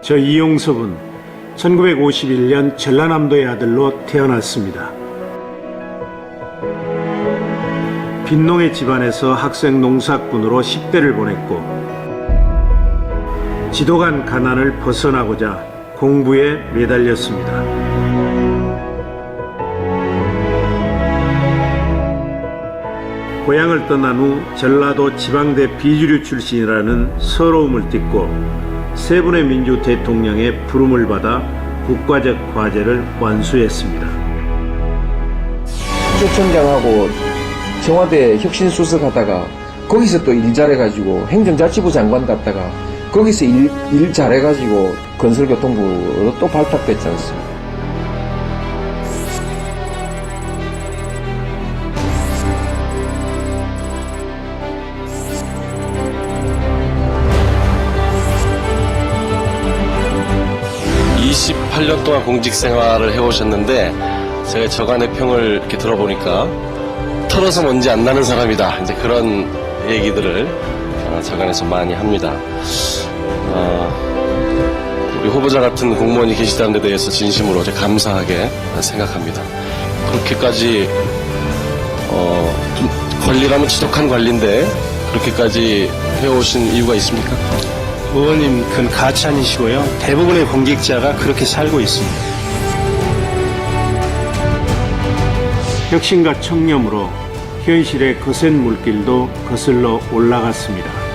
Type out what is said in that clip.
저 이용섭은 1951년 전라남도의 아들로 태어났습니다. 빈농의 집안에서 학생 농사꾼으로 10대를 보냈고 지도간 가난을 벗어나고자 공부에 매달렸습니다. 고향을 떠난 후 전라도 지방대 비주류 출신이라는 서러움을 딛고 세 분의 민주 대통령의 부름을 받아 국가적 과제를 완수했습니다. 국정청장하고 청와대 혁신 수석하다가 거기서 또 일 잘해가지고 행정자치부 장관 갔다가 거기서 일, 일 잘해가지고 건설교통부로 또 발탁됐지 않습니까? 28년 동안 공직 생활을 해오셨는데 제가 저간의 평을 이렇게 들어보니까 털어서 먼지 안 나는 사람이다. 이제 그런 얘기들을 어, 저간에서 많이 합니다. 어, 우리 후보자 같은 공무원이 계시다는 데 대해서 진심으로 감사하게 생각합니다. 그렇게까지 어, 좀 관리라면 지독한 관리인데 그렇게까지 해오신 이유가 있습니까? 의원님 그건 가치 아니시고요. 대부분의 공직자가 그렇게 살고 있습니다. 혁신과 청렴으로 현실의 거센 물길도 거슬러 올라갔습니다.